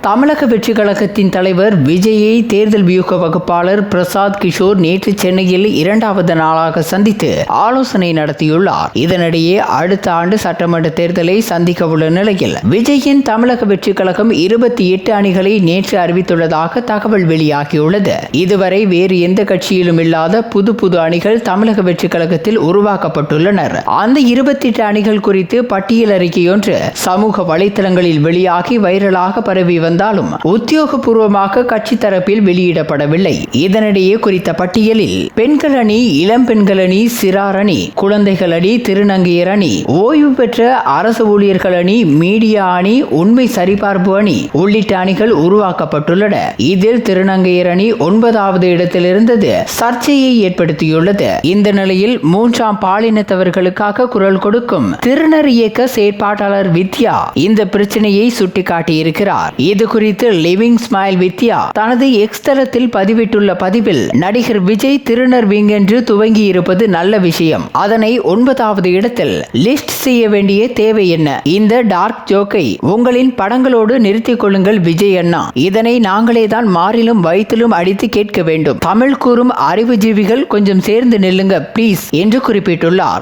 தமிழக வெற்றி கழகத்தின் தலைவர் விஜயை தேர்தல் வியூக வகுப்பாளர் பிரசாத் கிஷோர் நேற்று சென்னையில் இரண்டாவது நாளாக சந்தித்து ஆலோசனை நடத்தியுள்ளார். இதனிடையே அடுத்த ஆண்டு சட்டமன்ற தேர்தலை சந்திக்க உள்ள நிலையில் விஜயின் தமிழக வெற்றி கழகம் இருபத்தி எட்டு அணிகளை நேற்று அறிவித்துள்ளதாக தகவல் வெளியாகியுள்ளது. இதுவரை வேறு எந்த கட்சியிலும் இல்லாத புது புது அணிகள் தமிழக வெற்றி கழகத்தில் உருவாக்கப்பட்டுள்ளனர். அந்த இருபத்தி எட்டு அணிகள் குறித்து பட்டியல் அறிக்கையொன்று சமூக வலைதளங்களில் வெளியாகி வைரலாக பரவி வந்தாலும் உத்தியோகபூர்வமாக கட்சி தரப்பில் வெளியிடப்படவில்லை. இதனிடையே குறித்த பட்டியலில் பெண்கள் அணி இளம் பெண்கள் அணி சிறார் அணி குழந்தைகள் அணி திருநங்கையர் அணி ஓய்வு பெற்ற அரசு ஊழியர்கள் அணி மீடியா அணி உண்மை சரிபார்ப்பு அணி உள்ளிட்ட அணிகள் உருவாக்கப்பட்டுள்ளன. இதில் திருநங்கையர் அணி ஒன்பதாவது இடத்தில் இருந்தது சர்ச்சையை ஏற்படுத்தியுள்ளது. இந்த நிலையில் மூன்றாம் பாலினத்தவர்களுக்காக குரல் கொடுக்கும் திருநர் இயக்க செயற்பாட்டாளர் வித்யா இந்த பிரச்சனையை சுட்டிக்காட்டியிருக்கிறார். இது குறித்து லிவிங் ஸ்மைல் வித்யா தனது எக்ஸ் தளத்தில் பதிவிட்டுள்ள பதிவில் நடிகர் விஜய் திருநர் விங் என்று துவங்கி இருப்பது நல்ல விஷயம். அதனை ஒன்பதாவது இடத்தில் லிஸ்ட் செய்ய வேண்டிய தேவை என்ன? இந்த டார்க் ஜோக்கை உங்களின் படங்களோடு நிறுத்திக் கொள்ளுங்கள் விஜய் அண்ணா. இதனை நாங்களே தான் மாறிலும் வயிற்றிலும் அடித்து கேட்க வேண்டும். தமிழ் கூறும் அறிவுஜீவிகள் கொஞ்சம் சேர்ந்து நில்லுங்க ப்ளீஸ் என்று குறிப்பிட்டுள்ளார்.